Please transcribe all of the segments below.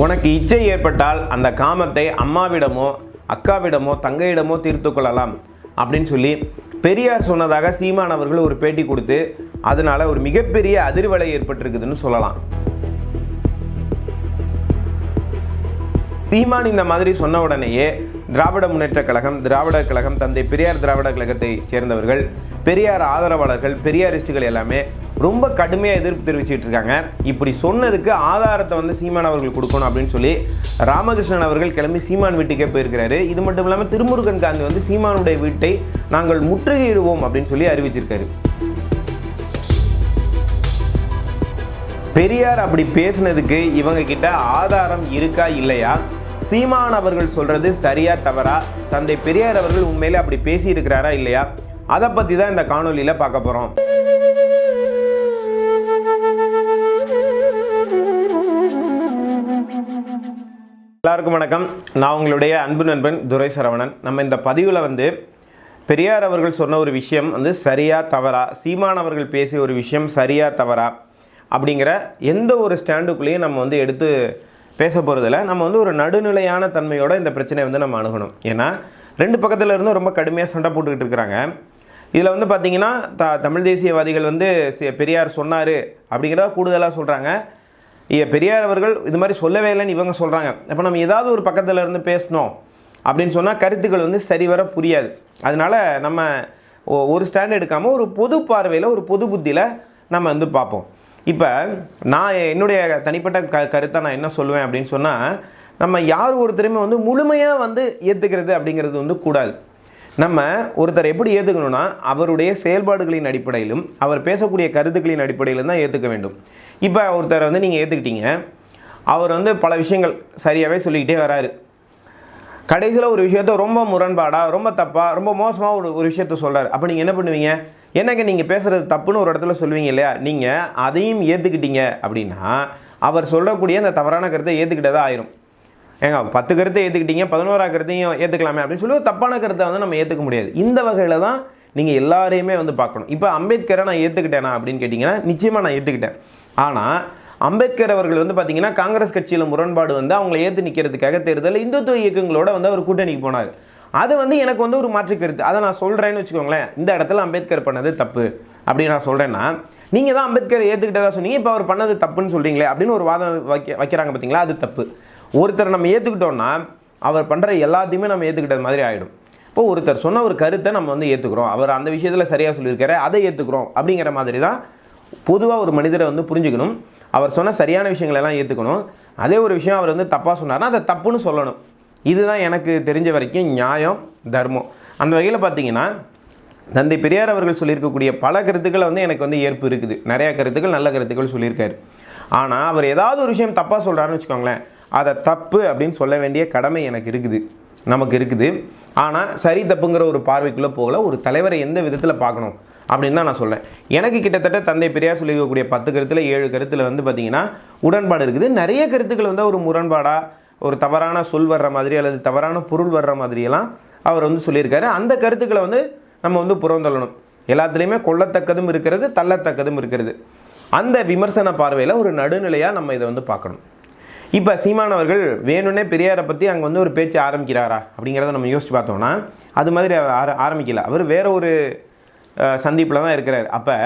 உனக்கு இச்சை ஏற்பட்டால் அந்த காமத்தை அம்மாவிடமோ அக்காவிடமோ தங்கையிடமோ தீர்த்து கொள்ளலாம் அப்படின்னு சொல்லி பெரியார் சொன்னதாக சீமான் அவர்கள் ஒரு பேட்டி கொடுத்து அதனால் ஒரு மிகப்பெரிய அதிர்வலை ஏற்பட்டிருக்குதுன்னு சொல்லலாம். சீமான் இந்த மாதிரி சொன்ன உடனேயே திராவிட முன்னேற்ற கழகம் திராவிடர் கழகம் தந்தை பெரியார் திராவிட கழகத்தை சேர்ந்தவர்கள் பெரியார் ஆதரவாளர்கள் பெரியாரிஸ்டுகள் எல்லாமே ரொம்ப கடுமையாக எதிர்ப்பு தெரிவிச்சுட்டு இருக்காங்க. இப்படி சொன்னதுக்கு ஆதாரத்தை வந்து சீமான் அவர்கள் கொடுக்கணும் அப்படின்னு சொல்லி ராமகிருஷ்ணன் அவர்கள் கிளம்பி சீமான் வீட்டுக்கே போயிருக்கிறாரு. இது மட்டும் இல்லாமல் திருமுருகன் காந்தி வந்து சீமானுடைய வீட்டை நாங்கள் முற்றுகையிடுவோம் அப்படின்னு சொல்லி அறிவிச்சிருக்காரு. பெரியார் அப்படி பேசினதுக்கு இவங்க கிட்ட ஆதாரம் இருக்கா இல்லையா? சீமான் அவர்கள் சொல்கிறது சரியா தவறா? தந்தை பெரியார் அவர்கள் உண்மையிலே அப்படி பேசியிருக்கிறாரா இல்லையா? அதை பற்றி தான் இந்த காணொலியில் பார்க்க போகிறோம் எல்லாருக்கும் வணக்கம். நான் உங்களுடைய அன்பு நண்பன் துரை சரவணன் நம்ம இந்த பதிவில் வந்து பெரியார் அவர்கள் சொன்ன ஒரு விஷயம் வந்து சரியா தவறா? சீமான் அவர்கள் பேசிய ஒரு விஷயம் சரியா தவறா? அப்படிங்கிற எந்த ஒரு ஸ்டாண்டுக்குள்ளேயும் நம்ம வந்து எடுத்து பேச போகிறதுல நம்ம வந்து ஒரு நடுநிலையான தன்மையோட இந்த பிரச்சனையை வந்து நம்ம அணுகணும். ஏன்னா ரெண்டு பக்கத்தில் இருந்தும் ரொம்ப கடுமையாக சண்டை போட்டுக்கிட்டு இருக்கிறாங்க. இதில் வந்து பார்த்தீங்கன்னா த தமிழ் தேசியவாதிகள் வந்து பெரியார் சொன்னார் அப்படிங்கிறத கூடுதலாக சொல்கிறாங்க பெரியார் அவர்கள் இது மாதிரி சொல்லவே இல்லைன்னு இவங்க சொல்கிறாங்க அப்போ நம்ம ஏதாவது ஒரு பக்கத்தில் இருந்து பேசணும் அப்படின்னு சொன்னால் கருத்துக்கள் வந்து சரிவர புரியாது. அதனால நம்ம ஒ- ஒரு ஸ்டாண்ட் எடுக்காமல் ஒரு பொது பார்வையில் ஒரு பொது புத்தியில் நம்ம வந்து பார்ப்போம். இப்போ நான் என்னுடைய தனிப்பட்ட க கருத்தை நான் என்ன சொல்லுவேன் அப்படின்னு சொன்னால் நம்ம யார் ஒருத்தருமே வந்து முழுமையாக வந்து ஏற்றுக்கிறது அப்படிங்கிறது வந்து கூடாது. நம்ம ஒருத்தர் எப்படி ஏற்றுக்கணும்னா அவருடைய செயல்பாடுகளின் அடிப்படையிலும் அவர் பேசக்கூடிய கருத்துக்களின் அடிப்படையிலும் தான் ஏற்றுக்க வேண்டும். இப்போ ஒருத்தரை வந்து நீங்கள் ஏற்றுக்கிட்டீங்க அவர் வந்து பல விஷயங்கள் சரியாகவே சொல்லிக்கிட்டே வராரு. கடைசியில் ஒரு விஷயத்த ரொம்ப முரண்பாடாக ரொம்ப தப்பாக ரொம்ப மோசமாக ஒரு ஒரு விஷயத்த சொல்கிறார் அப்போ நீங்கள் என்ன பண்ணுவீங்க? என்னங்க நீங்கள் பேசுகிறது தப்புன்னு ஒரு இடத்துல சொல்லுவீங்க இல்லையா? நீங்கள் அதையும் ஏற்றுக்கிட்டீங்க அப்படின்னா அவர் சொல்லக்கூடிய அந்த தவறான கருத்தை ஏற்றுக்கிட்டதாக ஆயிரும். ஏங்க பத்து கருத்தை ஏற்றுக்கிட்டீங்க பதினோரா கருத்தையும் ஏற்றுக்கலாமே அப்படின்னு சொல்லி ஒரு தப்பான கருத்தை வந்து நம்ம ஏற்றுக்க முடியாது. இந்த வகையில் தான் நீங்கள் எல்லாரையுமே வந்து பார்க்கணும். இப்போ அம்பேத்கரை நான் ஏற்றுக்கிட்டேனா அப்படின்னு கேட்டிங்கன்னா நிச்சயமாக நான் ஏற்றுக்கிட்டேன் ஆனால் அம்பேத்கர் அவர்கள் வந்து பார்த்தீங்கன்னா காங்கிரஸ் கட்சியில் முரண்பாடு வந்து அவங்களை ஏற்று நிற்கிறதுக்காக தேர்தலில் இந்துத்துவ இயக்கங்களோட வந்து அவர் கூட்டணிக்கு போனார். அது வந்து எனக்கு வந்து ஒரு மாற்று கருத்து. அதை நான் சொல்கிறேன்னு வச்சுக்கோங்களேன். இந்த இடத்துல அம்பேத்கர் பண்ணது தப்பு. அப்படின்னு நான் சொல்கிறேன்னா நீங்கள் தான் அம்பேத்கர் ஏற்றுக்கிட்டதா சொன்னீங்க இப்போ அவர் பண்ணது தப்புன்னு சொல்கிறீங்களே அப்படின்னு ஒரு வாதம் வைக்க வைக்கிறாங்க பார்த்தீங்களா அது தப்பு. ஒருத்தர் நம்ம ஏற்றுக்கிட்டோன்னா அவர் பண்ணுற எல்லாத்தையுமே நம்ம ஏற்றுக்கிட்டது மாதிரி ஆகிடும் இப்போ ஒருத்தர் சொன்ன ஒரு கருத்தை நம்ம வந்து ஏற்றுக்கிறோம் அவர் அந்த விஷயத்தில் சரியாக சொல்லியிருக்காரு அதை ஏற்றுக்கிறோம் அப்படிங்கிற மாதிரி தான் பொதுவாக ஒரு மனிதரை வந்து புரிஞ்சுக்கணும். அவர் சொன்ன சரியான விஷயங்களெல்லாம் ஏற்றுக்கணும் அதே ஒரு விஷயம் அவர் வந்து தப்பாக சொன்னார்னா அதை தப்புன்னு சொல்லணும். இதுதான் எனக்கு தெரிஞ்ச வரைக்கும் நியாயம் தர்மம். அந்த வகையில் பார்த்தீங்கன்னா தந்தை பெரியார் அவர்கள் சொல்லியிருக்கக்கூடிய பல கருத்துக்களை வந்து எனக்கு வந்து ஏற்பு இருக்குது. நிறையா கருத்துக்கள் நல்ல கருத்துக்கள் சொல்லியிருக்காரு. ஆனால் அவர் ஏதாவது ஒரு விஷயம் தப்பாக சொல்கிறாருன்னு வச்சுக்கோங்களேன் அதை தப்பு அப்படின்னு சொல்ல வேண்டிய கடமை எனக்கு இருக்குது. நமக்கு இருக்குது. ஆனால் சரி தப்புங்கிற ஒரு பார்வைக்குள்ளே போகல ஒரு தலைவரை எந்த விதத்தில் பார்க்கணும் அப்படின்னு தான் நான் சொல்கிறேன் எனக்கு கிட்டத்தட்ட தந்தை பெரியார் சொல்லியிருக்கக்கூடிய பத்து கருத்தில் ஏழு கருத்தில் வந்து பார்த்திங்கன்னா உடன்பாடு இருக்குது. நிறைய கருத்துக்கள் வந்து ஒரு முரண்பாடாக ஒரு தவறான சொல் வர்ற மாதிரி அல்லது தவறான பொருள் வர்ற மாதிரியெல்லாம் அவர் வந்து சொல்லியிருக்காரு. அந்த கருத்துக்களை வந்து நம்ம வந்து புறந்தள்ளணும். எல்லாத்துலேயுமே கொள்ளத்தக்கதும் இருக்கிறது தள்ளத்தக்கதும் இருக்கிறது. அந்த விமர்சன பார்வையில் ஒரு நடுநிலையாக நம்ம இதை வந்து பார்க்கணும். இப்போ சீமானவர்கள் வேணும்னே பெரியாரை பற்றி அங்கே வந்து ஒரு பேச்சு ஆரம்பிக்கிறாரா அப்படிங்கிறத நம்ம யோசித்து பார்த்தோம்னா அது மாதிரி அவர் ஆர ஆரம்பிக்கல. அவர் வேற ஒரு சந்திப்பில் தான் இருக்கிறார். அப்போ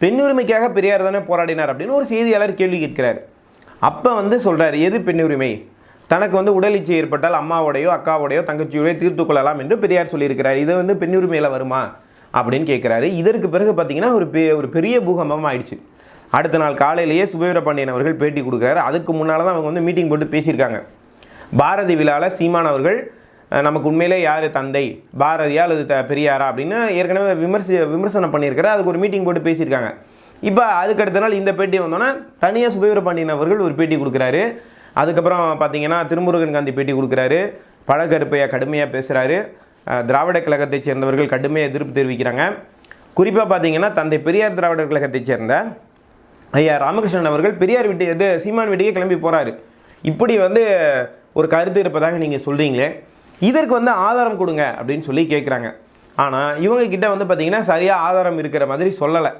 பெண் உரிமைக்காக பெரியார் தானே போராடினார் அப்படின்னு ஒரு செய்தியாளர் கேள்வி கேட்கிறார். அப்போ வந்து சொல்கிறார் எது பெண்ணுரிமை? தனக்கு வந்து உடல் இச்சை ஏற்பட்டால் அம்மாவோடையோ அக்காவோடையோ தங்கச்சியோடையோ தீர்த்து கொள்ளலாம் என்று பெரியார் சொல்லியிருக்கிறார். இது வந்து பெண்ணுரிமையில் வருமா அப்படின்னு கேட்குறாரு. இதற்கு பிறகு பார்த்தீங்கன்னா ஒரு பெ ஒரு பெரிய பூகம்பம் ஆயிடுச்சு. அடுத்த நாள் காலையிலேயே சுபவீர பாண்டியன் அவர்கள் பேட்டி கொடுக்குறாரு. அதுக்கு முன்னால் தான் அவங்க வந்து மீட்டிங் போட்டு பேசியிருக்காங்க. பாரதி விழாவில் சீமான் அவர்கள் நமக்கு உண்மையிலே யார் தந்தை? பாரதியா அல்லது த பெரியாரா? அப்படின்னு ஏற்கனவே விமர்சி விமர்சனம் பண்ணியிருக்காரு அதுக்கு ஒரு மீட்டிங் போட்டு பேசியிருக்காங்க. இப்போ அதுக்கு அடுத்த நாள் இந்த பேட்டி வந்தோன்னா தனியாக சுபவீர பாண்டியன் அவர்கள் ஒரு பேட்டி கொடுக்குறாரு. அதுக்கப்புறம் பார்த்தீங்கன்னா திருமுருகன் காந்தி பேட்டி கொடுக்குறாரு. பழகருப்பையாக கடுமையாக பேசுகிறாரு திராவிட கழகத்தைச் சேர்ந்தவர்கள் கடுமையாக எதிர்ப்பு தெரிவிக்கிறாங்க. குறிப்பாக பார்த்தீங்கன்னா தந்தை பெரியார் திராவிடர் கழகத்தைச் சேர்ந்த ஐயா ராமகிருஷ்ணன் அவர்கள் பெரியார் வீட்டு இது சீமான் வீட்டுக்கே கிளம்பி போகிறாரு இப்படி வந்து ஒரு கருத்து இருப்பதாக நீங்கள் சொல்கிறீங்களே இதற்கு வந்து ஆதாரம் கொடுங்க அப்படின்னு சொல்லி கேட்குறாங்க ஆனால் இவங்க கிட்ட வந்து பார்த்தீங்கன்னா சரியாக ஆதாரம் இருக்கிற மாதிரி சொல்லலை.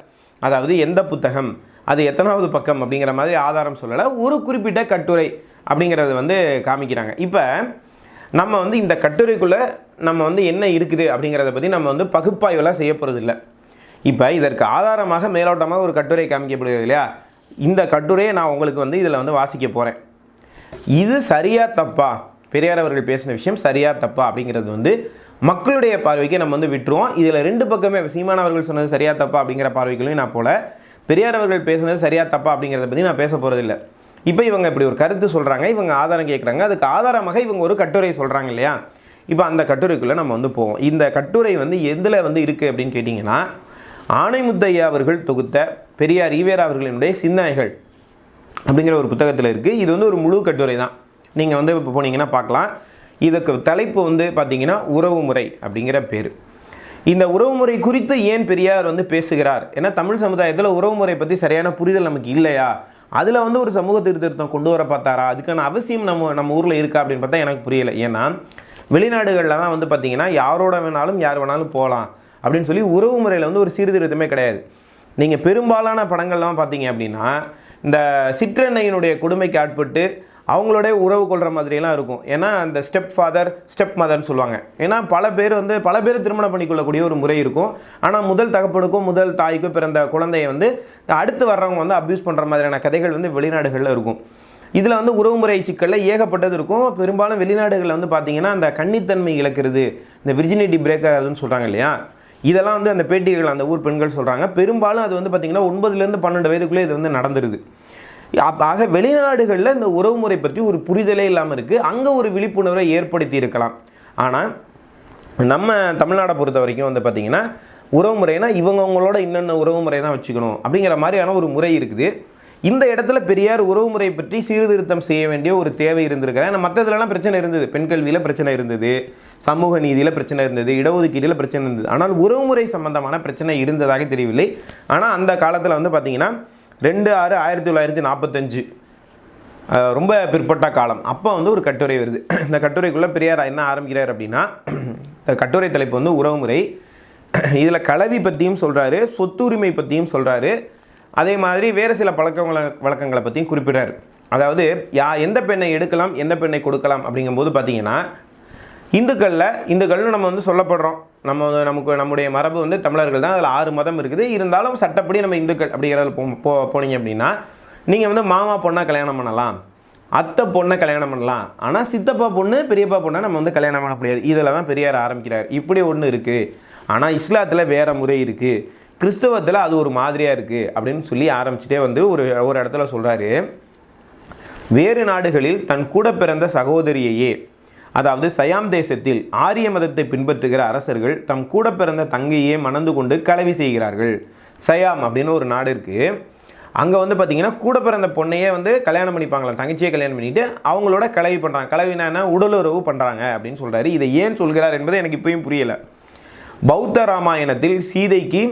அதாவது எந்த புத்தகம் அது எத்தனாவது பக்கம் அப்படிங்கிற மாதிரி ஆதாரம் சொல்லலை. ஒரு குறிப்பிட்ட கட்டுரை அப்படிங்கிறது வந்து காமிக்கிறாங்க. இப்போ நம்ம வந்து இந்த கட்டுரைக்குள்ளே நம்ம வந்து என்ன இருக்குது அப்படிங்கிறத பற்றி நம்ம வந்து பகுப்பாய்வெல்லாம் செய்ய போகிறது இல்லை இப்போ இதற்கு ஆதாரமாக மேலோட்டமாக ஒரு கட்டுரை காமிக்கப்படுகிறது இல்லையா? இந்த கட்டுரையை நான் உங்களுக்கு வந்து இதில் வந்து வாசிக்க போகிறேன் இது சரியா தப்பா? பெரியார் அவர்கள் பேசின விஷயம் சரியா தப்பா அப்படிங்கிறது வந்து மக்களுடைய பார்வைக்கு நம்ம வந்து விட்டுருவோம். இதில் ரெண்டு பக்கமே சீமான் அவர்கள் சொன்னது சரியா தப்பா அப்படிங்கிற பார்வைகளையும் நான் போல. பெரியார் அவர்கள் பேசுனது சரியா தப்பா அப்படிங்கிறத பற்றி நான் பேச போகிறதில்ல இப்போ இவங்க இப்படி ஒரு கருத்து சொல்கிறாங்க இவங்க ஆதாரம் கேட்குறாங்க அதுக்கு ஆதாரமாக இவங்க ஒரு கட்டுரை சொல்கிறாங்க இல்லையா? இப்போ அந்த கட்டுரைக்குள்ளே நம்ம வந்து போவோம். இந்த கட்டுரை வந்து எதில் வந்து இருக்குது அப்படின்னு கேட்டிங்கன்னா ஆணைமுத்தையா அவர்கள் தொகுத்த பெரியார் ஈவேரா அவர்களினுடைய சிந்தனைகள் அப்படிங்கிற ஒரு புத்தகத்தில் இருக்குது இது வந்து ஒரு முழு கட்டுரை தான். நீங்கள் வந்து இப்போ போனீங்கன்னா பார்க்கலாம். இதுக்கு தலைப்பு வந்து பார்த்தீங்கன்னா உறவுமுறை அப்படிங்கிற பேர். இந்த உறவுமுறை குறித்து ஏன் பெரியார் வந்து பேசுகிறார்? ஏன்னா தமிழ் சமுதாயத்தில் உறவுமுறை பற்றி சரியான புரிதல் நமக்கு இல்லையா? அதில் வந்து ஒரு சமூக திருத்தம் கொண்டு வர பார்த்தாரா? அதுக்கான அவசியம் நம்ம நம்ம ஊரில் இருக்கா அப்படின்னு பார்த்தா எனக்கு புரியலை. ஏன்னா வெளிநாடுகளில் தான் வந்து பார்த்திங்கன்னா யாரோட வேணாலும் யார் வேணாலும் போகலாம் அப்படின்னு சொல்லி உறவு முறையில் வந்து ஒரு சீர்திருத்தமே கிடையாது. நீங்கள் பெரும்பாலான படங்கள்லாம் பார்த்தீங்க அப்படின்னா இந்த சிற்றெண்ணையினுடைய கொடுமைக்கு ஆட்பட்டு அவங்களோட உறவு கொள்கிற மாதிரியெல்லாம் இருக்கும். ஏன்னா அந்த ஸ்டெப் ஃபாதர் ஸ்டெப் மதர்னு சொல்லுவாங்க. ஏன்னா பல பேர் வந்து பல பேர் திருமணம் பண்ணிக்கொள்ளக்கூடிய ஒரு முறை இருக்கும். ஆனால் முதல் தகப்பனுக்கும் முதல் தாய்க்கும் பிறந்த குழந்தையை வந்து அடுத்து வர்றவங்க வந்து அப்யூஸ் பண்ணுற மாதிரியான கதைகள் வந்து வெளிநாடுகளில் இருக்கும். இதில் வந்து உறவுமுறை சிக்கலில் ஏகப்பட்டது இருக்கும். பெரும்பாலும் வெளிநாடுகளில் வந்து பார்த்தீங்கன்னா அந்த கன்னித்தன்மை இழக்கிறது இந்த விர்ஜினிட்டி பிரேக் ஆகுதுன்னு சொல்கிறாங்க இல்லையா? இதெல்லாம் வந்து அந்த பேட்டிகள் அந்த ஊர் பெண்கள் சொல்கிறாங்க பெரும்பாலும் அது வந்து பார்த்திங்கன்னா ஒன்பதுலேருந்து பன்னெண்டு வயதுக்குள்ளே இது வந்து நடந்துருது. ஆக வெளிநாடுகளில் இந்த உறவுமுறை பற்றி ஒரு புரிதலே இல்லாமல் இருக்குது அங்கே ஒரு விழிப்புணர்வை ஏற்படுத்தி இருக்கலாம். ஆனால் நம்ம தமிழ்நாடை பொறுத்த வரைக்கும் வந்து பார்த்திங்கன்னா உறவுமுறைனா இவங்கவங்களோட இன்னென்ன உறவுமுறை தான் வச்சுக்கணும் அப்படிங்கிற மாதிரியான ஒரு முறை இருக்குது. இந்த இடத்துல பெரியார் உறவுமுறை பற்றி சீர்திருத்தம் செய்ய வேண்டிய ஒரு தேவை இருந்திருக்கிறேன் ஏன்னா மற்றதுலலாம் பிரச்சனை இருந்தது. பெண் கல்வியில் பிரச்சனை இருந்தது. சமூக நீதியில் பிரச்சனை இருந்தது. இடஒதுக்கீட்டில் பிரச்சனை இருந்தது. ஆனால் உறவுமுறை சம்பந்தமான பிரச்சனை இருந்ததாக தெரியவில்லை. ஆனால் அந்த காலத்தில் வந்து பார்த்திங்கன்னா ரெண்டு ஆறு ஆயிரத்தி தொள்ளாயிரத்தி நாற்பத்தஞ்சு. ரொம்ப பிற்பட்ட காலம். அப்போ வந்து ஒரு கட்டுரை வருது. இந்த கட்டுரைக்குள்ளே பெரியார் என்ன ஆரம்பிக்கிறார் அப்படின்னா இந்த கட்டுரை தலைப்பு வந்து உறவுமுறை. இதில் கலவி பற்றியும் சொல்கிறாரு சொத்துரிமை பற்றியும் சொல்கிறாரு அதே மாதிரி வேறு சில பழக்க வழ- வழக்கங்களை பற்றியும் குறிப்பிடார் அதாவது யா எந்த பெண்ணை எடுக்கலாம் எந்த பெண்ணை கொடுக்கலாம் அப்படிங்கும்போது பார்த்தீங்கன்னா இந்துக்களில் இந்துக்கள்னு நம்ம வந்து சொல்லப்படுறோம். நம்ம வந்து நமக்கு நம்முடைய மரபு வந்து தமிழர்கள் தான். அதில் ஆறு மதம் இருக்குது. இருந்தாலும் சட்டப்படி நம்ம இந்துக்கள் அப்படிங்கிறதுல போ போ போனீங்க அப்படின்னா நீங்கள் வந்து மாமா பொண்ணை கல்யாணம் பண்ணலாம். அத்தை பொண்ணை கல்யாணம் பண்ணலாம். ஆனால் சித்தப்பா பொண்ணு பெரியப்பா பொண்ணை நம்ம வந்து கல்யாணம் பண்ண முடியாது. இதில் தான் பெரியார் ஆரம்பிக்கிறார். இப்படி ஒன்று இருக்குது ஆனால் இஸ்லாத்தில் வேறு முறை இருக்குது கிறிஸ்தவத்தில் அது ஒரு மாதிரியாக இருக்குது அப்படின்னு சொல்லி ஆரம்பிச்சுட்டே வந்து ஒரு ஒரு இடத்துல சொல்கிறாரு வேறு நாடுகளில் தன் கூட பிறந்த சகோதரியையே அதாவது சயாம் தேசத்தில் ஆரிய மதத்தை பின்பற்றுகிற அரசர்கள் தம் கூட பிறந்த தங்கையே மணந்து கொண்டு கலவி செய்கிறார்கள். சயாம் அப்படின்னு ஒரு நாடு இருக்குது அங்கே வந்து பார்த்திங்கன்னா கூட பிறந்த பொண்ணையே வந்து கல்யாணம் பண்ணிப்பாங்களாம். தங்கச்சியை கல்யாணம் பண்ணிட்டு அவங்களோட கலவி பண்ணுறாங்க கலவினா உடலுறவு பண்ணுறாங்க அப்படின்னு சொல்கிறாரு இதை ஏன் சொல்கிறார் என்பது எனக்கு இப்பயும் புரியலை. பௌத்த ராமாயணத்தில் சீதைக்கு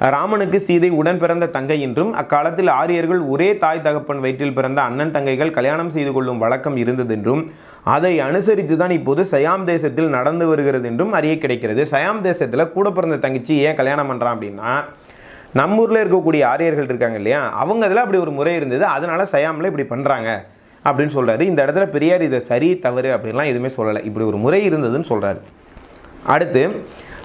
ராமனுக்கு சீதை உடன் பிறந்த தங்கை என்றும் அக்காலத்தில் ஆரியர்கள் ஒரே தாய் தகப்பன் வயிற்றில் பிறந்த அண்ணன் தங்கைகள் கல்யாணம் செய்து கொள்ளும் வழக்கம் இருந்ததென்றும் அதை அனுசரித்து தான் இப்போது சயாம் தேசத்தில் நடந்து வருகிறது என்றும் அறிய கிடைக்கிறது. சயாம் தேசத்தில் கூட பிறந்த தங்கச்சி ஏன் கல்யாணம் பண்ணுறான் அப்படின்னா நம்ம ஊரில் இருக்கக்கூடிய ஆரியர்கள் இருக்காங்க இல்லையா? அவங்க அதில் அப்படி ஒரு முறை இருந்தது அதனால் சயாமில் இப்படி பண்ணுறாங்க அப்படின்னு சொல்கிறாரு இந்த இடத்துல பெரியார் இதை சரி தவறு அப்படின்லாம் எதுவுமே சொல்லலை. இப்படி ஒரு முறை இருந்ததுன்னு சொல்கிறாரு அடுத்து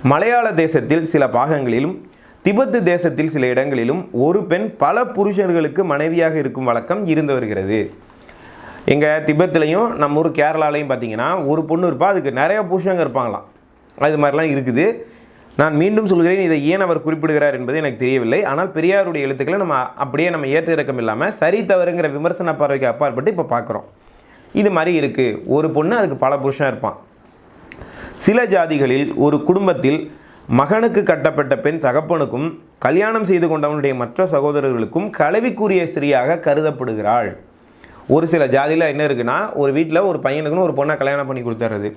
மலையாள தேசத்தில் சில பாகங்களிலும் திபெத்து தேசத்தில் சில இடங்களிலும் ஒரு பெண் பல புருஷர்களுக்கு மனைவியாக இருக்கும் வழக்கம் இருந்து வருகிறது. எங்கள் திபெத்துலேயும் நம்ம ஊர் கேரளாலையும் பார்த்தீங்கன்னா ஒரு பொண்ணு இருப்பாள் அதுக்கு நிறைய புருஷங்க இருப்பாங்களாம். அது மாதிரிலாம் இருக்குது. நான் மீண்டும் சொல்கிறேன் இதை ஏன் அவர் குறிப்பிடுகிறார் என்பது எனக்கு தெரியவில்லை. ஆனால் பெரியாருடைய எழுத்துக்களை நம்ம அப்படியே நம்ம ஏற்ற இறக்கம் இல்லாமல் சரி தவறுங்கிற விமர்சன பார்வைக்கு அப்பாற்பட்டு இப்போ பார்க்குறோம் இது மாதிரி இருக்குது ஒரு பொண்ணு அதுக்கு பல புருஷன் இருப்பான். சில ஜாதிகளில் ஒரு குடும்பத்தில் மகனுக்கு கட்டப்பட்ட பெண் தகப்பனுக்கும் கல்யாணம் செய்து கொண்டவனுடைய மற்ற சகோதரர்களுக்கும் கலவிக்குரிய ஸ்திரீயாக கருதப்படுகிறாள். ஒரு சில ஜாதியில் என்ன இருக்குன்னா ஒரு வீட்டில் ஒரு பையனுக்குன்னு ஒரு பொண்ணை கல்யாணம் பண்ணி கொடுத்துறது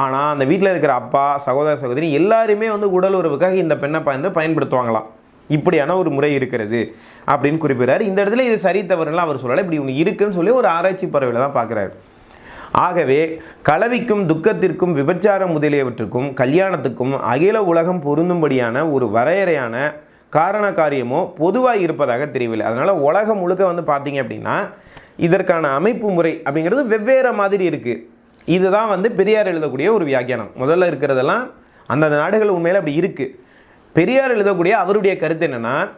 ஆனால் அந்த வீட்டில் இருக்கிற அப்பா சகோதர சகோதரி எல்லாருமே வந்து உடல் உறவுக்காக இந்த பெண்ணை வந்து பயன்படுத்துவாங்களாம். இப்படியான ஒரு முறை இருக்கிறது அப்படின்னு குறிப்பிடுறாரு. இந்த இடத்துல இது சரி தவறுலாம் அவர் சொல்லலை. இப்படி ஒன்று இருக்குன்னு சொல்லி ஒரு ஆராய்ச்சி பறவையில் தான் பார்க்குறாரு ஆகவே கலவிக்கும் துக்கத்திற்கும் விபச்சாரம் முதலியவற்றுக்கும் கல்யாணத்துக்கும் அகில உலகம் பொருந்தும்படியான ஒரு வரையறையான காரண காரியமோ பொதுவாக இருப்பதாக தெரியவில்லை. அதனால் உலகம் முழுக்க வந்து பார்த்தீங்க அப்படின்னா இதற்கான அமைப்பு முறை அப்படிங்கிறது வெவ்வேறு மாதிரி இருக்குது இதுதான் வந்து பெரியார் எழுதக்கூடிய ஒரு வியாக்கியானம். முதல்ல இருக்கிறதெல்லாம் அந்தந்த நாடுகள் உண்மையில் அப்படி இருக்குது பெரியார் எழுதக்கூடிய அவருடைய கருத்து என்னென்னா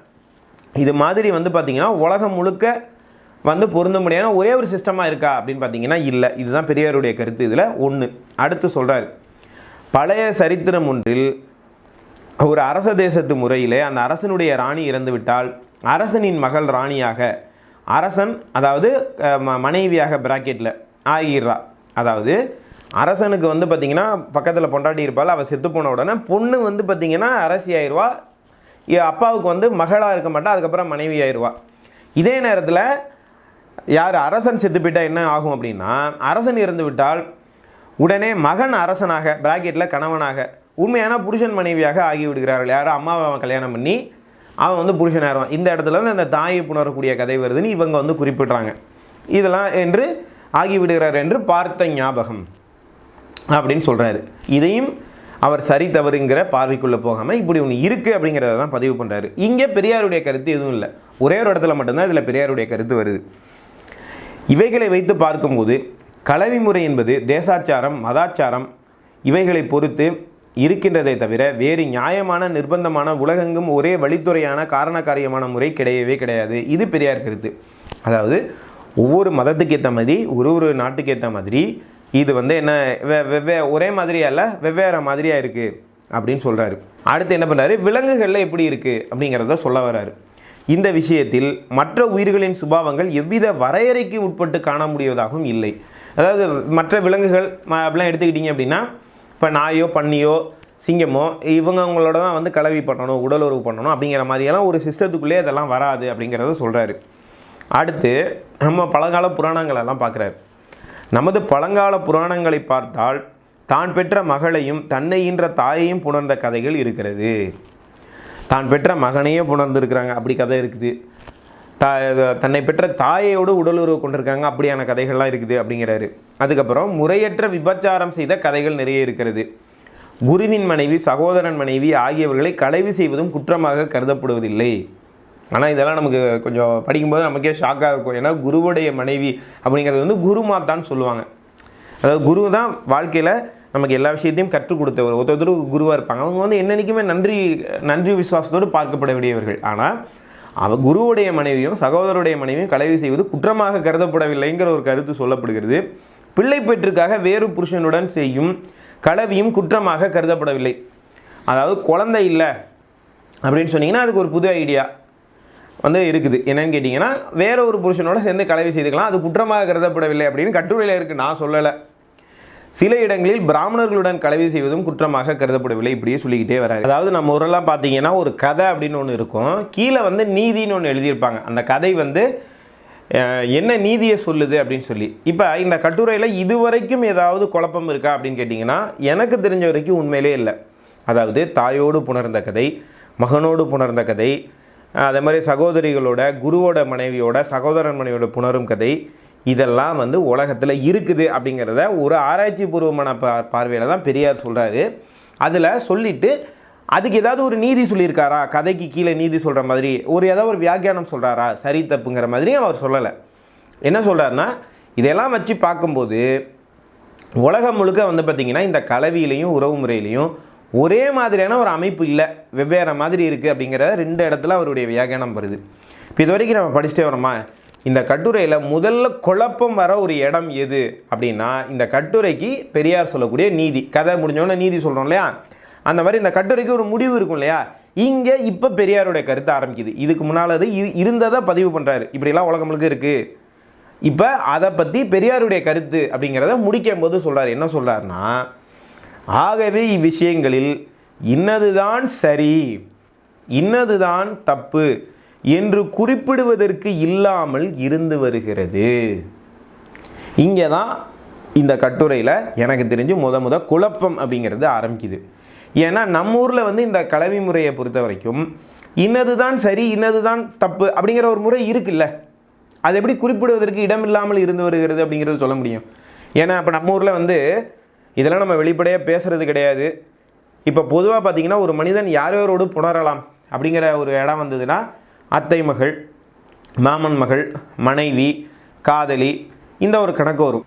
இது மாதிரி வந்து பார்த்திங்கன்னா உலகம் முழுக்க வந்து பொருந்த முடியாது ஒரே ஒரு சிஸ்டமாக இருக்கா அப்படின்னு பார்த்தீங்கன்னா இல்லை. இதுதான் பெரியாருடைய கருத்து. இதில் ஒன்று அடுத்து சொல்கிறார் பழைய சரித்திரம் ஒன்றில் ஒரு அரச தேசத்து முறையிலே அந்த அரசனுடைய ராணி இறந்துவிட்டால் அரசனின் மகள் ராணியாக அரசன் அதாவது ம- மனைவியாக பிராக்கெட்டில் ஆகிடுறா. அதாவது அரசனுக்கு வந்து பார்த்திங்கன்னா பக்கத்தில் பொண்டாட்டி இருப்பாள் அவள் செத்து போன உடனே பொண்ணு வந்து பார்த்திங்கன்னா அரசி ஆயிடுவா. அப்பாவுக்கு வந்து மகளாக இருக்க மாட்டா அதுக்கப்புறம் மனைவி ஆயிடுவா. இதே நேரத்தில் யார் அரசன் செத்து என்ன ஆகும் அப்படின்னா அரசன் இறந்து விட்டால் உடனே மகன் அரசனாக பிராக்கெட்டில் கணவனாக உண்மையான புருஷன் மனைவியாக ஆகிவிடுகிறார்கள். யாரும் அம்மாவை அவன் கல்யாணம் பண்ணி அவன் வந்து புருஷன் ஆயிடுவான் இந்த இடத்துல இருந்து அந்த தாயை புணரக்கூடிய கதை வருதுன்னு இவங்க வந்து குறிப்பிடுறாங்க. இதெல்லாம் என்று ஆகிவிடுகிறார் என்று பார்த்த ஞாபகம் அப்படின்னு சொல்கிறாரு இதையும் அவர் சரி தவறுங்கிற பார்வைக்குள்ளே போகாமல் இப்படி ஒன்று இருக்குது அப்படிங்கிறத தான் பதிவு பண்ணுறாரு இங்கே பெரியாருடைய கருத்து எதுவும் இல்லை. ஒரே ஒரு இடத்துல மட்டும்தான் இதில் பெரியாருடைய கருத்து வருது. இவைகளை வைத்து பார்க்கும்போது கலவி முறை என்பது தேசாச்சாரம் மதாச்சாரம் இவைகளை பொறுத்து இருக்கின்றதை தவிர வேறு நியாயமான நிர்பந்தமான உலகெங்கும் ஒரே வழித்துறையான காரணக்காரியமான முறை கிடையவே கிடையாது. இது பெரியார் கருத்து. அதாவது ஒவ்வொரு மதத்துக்கு ஏற்ற மாதிரி ஒரு ஒரு நாட்டுக்கு ஏற்ற மாதிரி இது வந்து என்ன வெ வெவ்வே ஒரே மாதிரியா இல்லை வெவ்வேறு மாதிரியாக இருக்குது அப்படின்னு சொல்கிறாரு அடுத்து என்ன பண்ணுறாரு விலங்குகளில் எப்படி இருக்குது அப்படிங்கிறத சொல்ல வராரு இந்த விஷயத்தில் மற்ற உயிர்களின் சுபாவங்கள் எவ்வித வரையறைக்கு உட்பட்டு காண முடிவதாகவும் இல்லை. அதாவது மற்ற விலங்குகள் ம அப்படிலாம் எடுத்துக்கிட்டிங்க அப்படின்னா இப்போ நாயோ பன்னியோ சிங்கமோ இவங்க அவங்களோட தான் வந்து கலவி பண்ணணும் உடலுறவு பண்ணணும் அப்படிங்கிற மாதிரியெல்லாம் ஒரு சிஸ்டத்துக்குள்ளே அதெல்லாம் வராது அப்படிங்கிறத சொல்கிறாரு அடுத்து நம்ம பழங்கால புராணங்களெல்லாம் பார்க்குறாரு நமது பழங்கால புராணங்களை பார்த்தால் தான் பெற்ற மகளையும் தன்னை ஈன்ற தாயையும் புணர்ந்த கதைகள் இருக்கிறது. தான் பெற்ற மகனையே புணர்ந்திருக்கிறாங்க. அப்படி கதை இருக்குது. தா தன்னை பெற்ற தாயோடு உடலுறவு கொண்டிருக்காங்க. அப்படியான கதைகள்லாம் இருக்குது அப்படிங்கிறாரு. அதுக்கப்புறம் முறையற்ற விபச்சாரம் செய்த கதைகள் நிறைய இருக்கிறது. குருவின் மனைவி சகோதரன் மனைவி ஆகியவர்களை களைவு செய்வதும் குற்றமாக கருதப்படுவதில்லை. ஆனால் இதெல்லாம் நமக்கு கொஞ்சம் படிக்கும்போது நமக்கே ஷாக்காக இருக்கும். ஏன்னா குருவுடைய மனைவி அப்படிங்கிறது வந்து குருமாத்தான்னு சொல்லுவாங்க. அதாவது குரு தான் வாழ்க்கையில் நமக்கு எல்லா விஷயத்தையும் கற்றுக் கொடுத்தவர் ஒருத்தர் குருவாக இருப்பாங்க. அவங்க வந்து என்னென்னைக்குமே நன்றி நன்றி விசுவாசத்தோடு பார்க்கப்பட வேண்டியவர்கள் ஆனால் அவ குருவுடைய மனைவியும் சகோதரருடைய மனைவியும் கலவி செய்வது குற்றமாக கருதப்படவில்லைங்கிற ஒரு கருத்து சொல்லப்படுகிறது. பிள்ளை பெற்றுக்காக வேறு புருஷனுடன் செய்யும் கலவியும் குற்றமாக கருதப்படவில்லை. அதாவது குழந்தை இல்லை அப்படின்னு சொன்னீங்கன்னா அதுக்கு ஒரு புது ஐடியா வந்து இருக்குது. என்னன்னு கேட்டிங்கன்னா வேற ஒரு புருஷனோட சேர்ந்து கலவி செய்துக்கலாம். அது குற்றமாக கருதப்படவில்லை அப்படின்னு கட்டுரையில் இருக்குது நான் சொல்லலை. சில இடங்களில் பிராமணர்களுடன் கலவி செய்வதும் குற்றமாக கருதப்படவில்லை. இப்படியே சொல்லிக்கிட்டே வராரு. அதாவது நம்ம ஊரெல்லாம் பார்த்தீங்கன்னா ஒரு கதை அப்படின்னு ஒன்று இருக்கும். கீழே வந்து நீதின்னு ஒன்று எழுதியிருப்பாங்க. அந்த கதை வந்து என்ன நீதியை சொல்லுது அப்படின்னு சொல்லி. இப்போ இந்த கட்டுரையில் இதுவரைக்கும் ஏதாவது குழப்பம் இருக்கா அப்படின்னு கேட்டிங்கன்னா எனக்கு தெரிஞ்ச வரைக்கும் உண்மையிலே இல்லை. அதாவது தாயோடு புணர்ந்த கதை மகனோடு புணர்ந்த கதை அதே மாதிரி சகோதரிகளோட குருவோட மனைவியோட சகோதரன் மனைவியோட புணரும் கதை இதெல்லாம் வந்து உலகத்தில் இருக்குது அப்படிங்கிறத ஒரு ஆராய்ச்சி பூர்வமான பா பார்வையில் தான் பெரியார் சொல்கிறாரு அதில் சொல்லிவிட்டு அதுக்கு ஏதாவது ஒரு நீதி சொல்லியிருக்காரா? கதைக்கு கீழே நீதி சொல்கிற மாதிரி ஒரு ஏதாவது ஒரு வியாக்கியானம் சொல்கிறாரா சரி தப்புங்கிற மாதிரியும் அவர் சொல்லலை. என்ன சொல்கிறாருன்னா இதெல்லாம் வச்சு பார்க்கும்போது உலகம் முழுக்க வந்து பார்த்திங்கன்னா இந்த கலவியிலையும் உறவு முறையிலையும் ஒரே மாதிரியான ஒரு அமைப்பு இல்லை. வெவ்வேறு மாதிரி இருக்குது அப்படிங்கிறத ரெண்டு இடத்துல அவருடைய வியாக்கியானம் வருது. இப்போ இது வரைக்கும் நம்ம படிச்சுட்டே வரோமா இந்த கட்டுரையில் முதல்ல குழப்பம் வர ஒரு இடம் எது அப்படின்னா இந்த கட்டுரைக்கு பெரியார் சொல்லக்கூடிய நீதி. கதை முடிஞ்சோடனே நீதி சொல்கிறோம் இல்லையா? அந்த மாதிரி இந்த கட்டுரைக்கு ஒரு முடிவு இருக்கும் இல்லையா? இங்கே இப்போ பெரியாருடைய கருத்து ஆரம்பிக்குது. இதுக்கு முன்னால் அது இருந்ததை பதிவு பண்ணுறாரு இப்படிலாம் உலகங்களுக்கு இருக்குது இப்போ அதை பற்றி பெரியாருடைய கருத்து அப்படிங்கிறத முடிக்கும் போது சொல்கிறார் என்ன சொல்கிறாருன்னா ஆகவே இவ்விஷயங்களில் இன்னதுதான் சரி இன்னதுதான் தப்பு என்று குறிப்பிடுவதற்கு இல்லாமல் இருந்து வருகிறது. இங்கே தான் இந்த கட்டுரையில் எனக்கு தெரிஞ்சு முத முத குழப்பம் அப்படிங்கிறது ஆரம்பிக்குது. ஏன்னா நம்ம ஊரில் வந்து இந்த கலவி முறையை பொறுத்த வரைக்கும் இன்னது தான் சரி இன்னது தான் தப்பு அப்படிங்கிற ஒரு முறை இருக்குல்ல. அது எப்படி குறிப்பிடுவதற்கு இடம் இல்லாமல் இருந்து வருகிறது அப்படிங்கிறது சொல்ல முடியும். ஏன்னா இப்போ நம்ம ஊரில் வந்து இதெல்லாம் நம்ம வெளிப்படையாக பேசுகிறது கிடையாது. இப்போ பொதுவாக பார்த்தீங்கன்னா ஒரு மனிதன் யார் யாரோடு புணரலாம் அப்படிங்கிற ஒரு இடம் வந்ததுன்னா அத்தை மகள் மாமன் மகள் மனைவி காதலி இந்த ஒரு கணக்கு வரும்.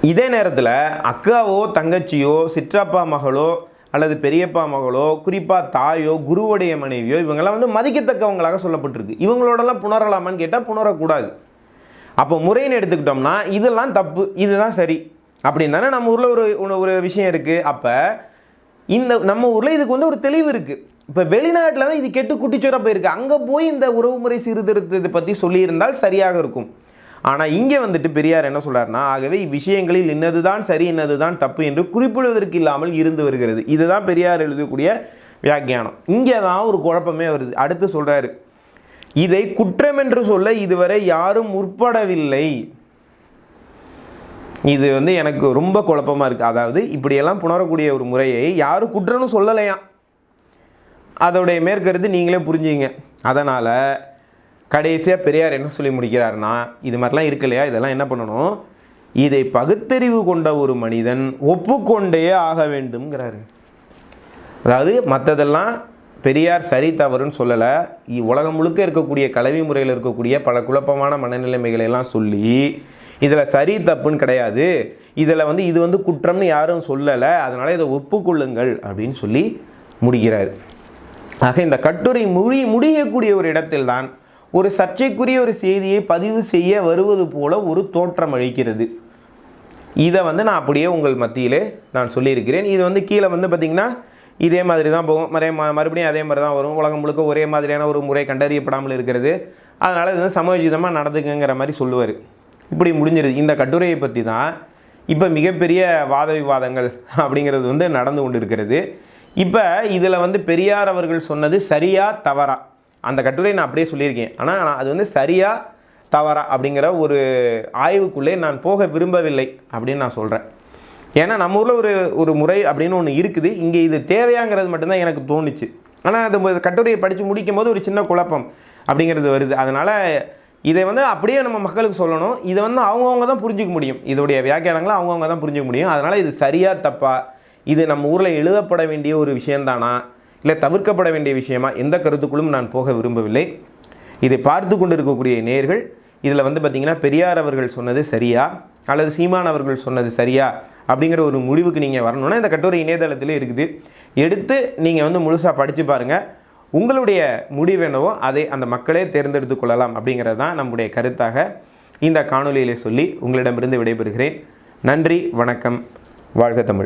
இதே நேரத்தில் அக்காவோ தங்கச்சியோ சிற்றப்பா மகளோ அல்லது பெரியப்பா மகளோ குறிப்பாக தாயோ குருவுடைய மனைவியோ இவங்கெல்லாம் வந்து மதிக்கத்தக்கவங்களாக சொல்லப்பட்டிருக்கு. இவங்களோடலாம் புணரலாமான்னு கேட்டால் புணரக்கூடாது. அப்போ முறைன்னு எடுத்துக்கிட்டோம்னா இதெல்லாம் தப்பு இதுதான் சரி அப்படின்னு தானே நம்ம ஊரில் ஒரு ஒரு- ஒரு விஷயம் இருக்குது அப்போ இந்த நம்ம ஊரில் இதுக்கு வந்து ஒரு தெளிவு இருக்குது இப்போ வெளிநாட்டில் தான் இது கெட்டு குட்டிச்சோராக போயிருக்கு. அங்கே போய் இந்த உறவுமுறை சீர்திருத்தத்தை பற்றி சொல்லியிருந்தால் சரியாக இருக்கும். ஆனால் இங்கே வந்துட்டு பெரியார் என்ன சொல்கிறார்னா ஆகவே இவ்விஷயங்களில் இன்னதுதான் சரி இன்னதுதான் தப்பு என்று குறிப்பிடுவதற்கு இல்லாமல் இருந்து வருகிறது. இதுதான் பெரியார் எழுதக்கூடிய வியாக்கியானம். இங்கே தான் ஒரு குழப்பமே வருது. அடுத்து சொல்கிறாரு இதை குற்றம் என்று சொல்ல இதுவரை யாரும் முற்படவில்லை. இது வந்து எனக்கு ரொம்ப குழப்பமாக இருக்குது அதாவது இப்படியெல்லாம் புணரக்கூடிய ஒரு முறையை யாரும் குற்றம்னு சொல்லலையாம். அதோடைய மேற்கருத்து நீங்களே புரிஞ்சுங்க அதனால் கடைசியாக பெரியார் என்ன சொல்லி முடிக்கிறாருன்னா இது மாதிரிலாம் இருக்கு இல்லையா? இதெல்லாம் என்ன பண்ணணும்? இதை பகுத்தறிவு கொண்ட ஒரு மனிதன் ஒப்புக்கொண்டே ஆக வேண்டும்ங்கிறாரு. அதாவது மற்றதெல்லாம் பெரியார் சரி தவறுன்னு சொல்லலை. உலகம் முழுக்க இருக்கக்கூடிய கல்வி முறையில் இருக்கக்கூடிய பல குழப்பமான மனநிலைமைகளையெல்லாம் சொல்லி இதில் சரி தப்புன்னு கிடையாது. இதில் வந்து இது வந்து குற்றம்னு யாரும் சொல்லலை. அதனால் இதை ஒப்புக்கொள்ளுங்கள் அப்படின்னு சொல்லி முடிக்கிறார். ஆக இந்த கட்டுரை முடி முடியக்கூடிய ஒரு இடத்தில்தான் ஒரு சர்ச்சைக்குரிய ஒரு செய்தியை பதிவு செய்ய வருவது போல ஒரு தோற்றம் அளிக்கிறது. இதை வந்து நான் அப்படியே உங்கள் மத்தியிலே நான் சொல்லியிருக்கிறேன். இது வந்து கீழே வந்து பார்த்திங்கன்னா இதே மாதிரி தான் போகும். மறை மறுபடியும் அதே மாதிரி தான் வரும். உலகம் முழுக்க ஒரே மாதிரியான ஒரு முறை கண்டறியப்படாமல் இருக்கிறது. அதனால் இது வந்து சமயோஜிதமாக நடந்துக்குங்கிற மாதிரி சொல்லுவார். இப்படி முடிஞ்சிருது. இந்த கட்டுரையை பற்றி தான் இப்போ மிகப்பெரிய வாத விவாதங்கள் அப்படிங்கிறது வந்து நடந்து கொண்டு இருக்கிறது இப்போ இதில் வந்து பெரியார் அவர்கள் சொன்னது சரியா தவறா? அந்த கட்டுரை நான் அப்படியே சொல்லியிருக்கேன். ஆனால் நான் அது வந்து சரியா தவறா அப்படிங்கிற ஒரு ஆய்வுக்குள்ளே நான் போக விரும்பவில்லை அப்படின்னு நான் சொல்கிறேன் ஏன்னா நம்ம ஊரில் ஒரு ஒரு முறை அப்படின்னு ஒன்று இருக்குது. இங்கே இது தேவையாங்கிறது மட்டும்தான் எனக்கு தோணுச்சு. ஆனால் அது கட்டுரையை படித்து முடிக்கும் போது ஒரு சின்ன குழப்பம் அப்படிங்கிறது வருது. அதனால் இதை வந்து அப்படியே நம்ம மக்களுக்கு சொல்லணும். இதை வந்து அவங்கவுங்க தான் புரிஞ்சிக்க முடியும். இதோடைய வியாக்கியானங்களை அவங்கவுங்க தான் புரிஞ்சிக்க முடியும். அதனால் இது சரியாக தப்பா இது நம்ம ஊரில் எழுதப்பட வேண்டிய ஒரு விஷயந்தானா இல்லை தவிர்க்கப்பட வேண்டிய விஷயமா? எந்த கருத்துக்குள்ளும் நான் போக விரும்பவில்லை. இதை பார்த்து கொண்டு இருக்கக்கூடிய நேர்கள் இதில் வந்து பார்த்திங்கன்னா பெரியார் அவர்கள் சொன்னது சரியா? அல்லது சீமான் அவர்கள் சொன்னது சரியா? அப்படிங்கிற ஒரு முடிவுக்கு நீங்கள் வரணும்னா இந்த கட்டுரை இணையதளத்தில் இருக்குது. எடுத்து நீங்கள் வந்து முழுசாக படித்து பாருங்கள் உங்களுடைய முடிவு என்னவோ அதை அந்த மக்களே தேர்ந்தெடுத்து கொள்ளலாம் அப்படிங்கிறது தான் நம்முடைய கருத்தாக இந்த காணொலியிலே சொல்லி உங்களிடமிருந்து விடைபெறுகிறேன். நன்றி வணக்கம். வாழ்க தமிழ்.